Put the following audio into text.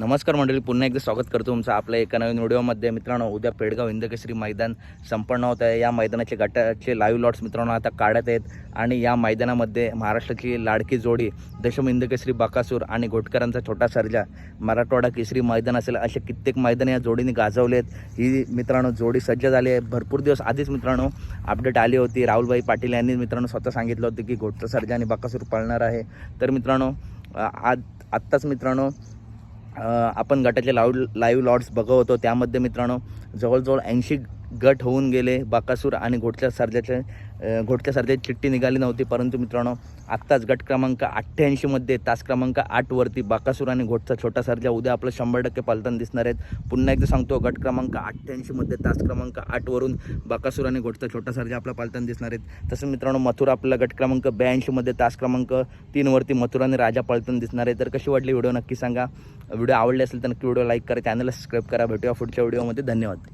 नमस्कार मंडळी पुन्हा एकदा स्वागत करतो तुमचं आपल्या एका नवीन व्हिडिओमध्ये. मित्रांनो उद्या पेडगाव इंदकेश्री मैदान संपन्न होत आहे. या मैदानाचे गटाचे लाईव्ह लॉट्स मित्रांनो आता काढत आहेत आणि या मैदानामध्ये महाराष्ट्राची लाडकी जोडी दशम इंदकेश्री बाकासूर आणि घोटकरांचा छोटा सर्जा मराठवाडा केसरी मैदान असेल असे कित्येक मैदान या जोडीने गाजवलेत. ही मित्रांनो जोडी सज्ज झाली आहे. भरपूर दिवस आधीच मित्रांनो अपडेट आली होती. राहुलभाई पाटील यांनी मित्रांनो स्वतः सांगितलं होतं की घोटचा सर्जा आणि बाकासूर पळणार आहे. तर मित्रांनो आज आत्ताच मित्रांनो आपण गटाचे लाव लाईव्ह लॉट्स बघत होतो. त्यामध्ये मित्रांनो जवळजवळ ऐंशी गट होऊन गेले बाकासूर आणि घोटच्या सर्जाचे अ, चिठ्ठी निघाली नव्हती. परंतु मित्रांनो आत्ताच गट क्रमांक अठ्ठ्याऐंशीमध्ये तास क्रमांक आठवरती बाकासूर आणि घोटचा छोटा सरजा उद्या आपलं शंभर टक्के पालतान दिसणार आहेत. पुन्हा एकदा सांगतो गट क्रमांक अठ्ठ्याऐंशीमध्ये तास क्रमांक आठवरून बाकासूर आणि घोटचा छोटा सरजा आपला पालतान दिसणार आहेत. तसं मित्रांनो मथुरा आपला गट क्रमांक ब्याऐंशीमध्ये तास क्रमांक तीनवरती मथुरा आणि राजा पालतान दिसणार आहे. तर कशी वाटली व्हिडिओ नक्की सांगा. व्हिडिओ आवडले असेल तर नक्की व्हिडिओ लाईक करा चॅनलला सबस्क्राईब करा. भेटूया पुढच्या व्हिडिओमध्ये. धन्यवाद.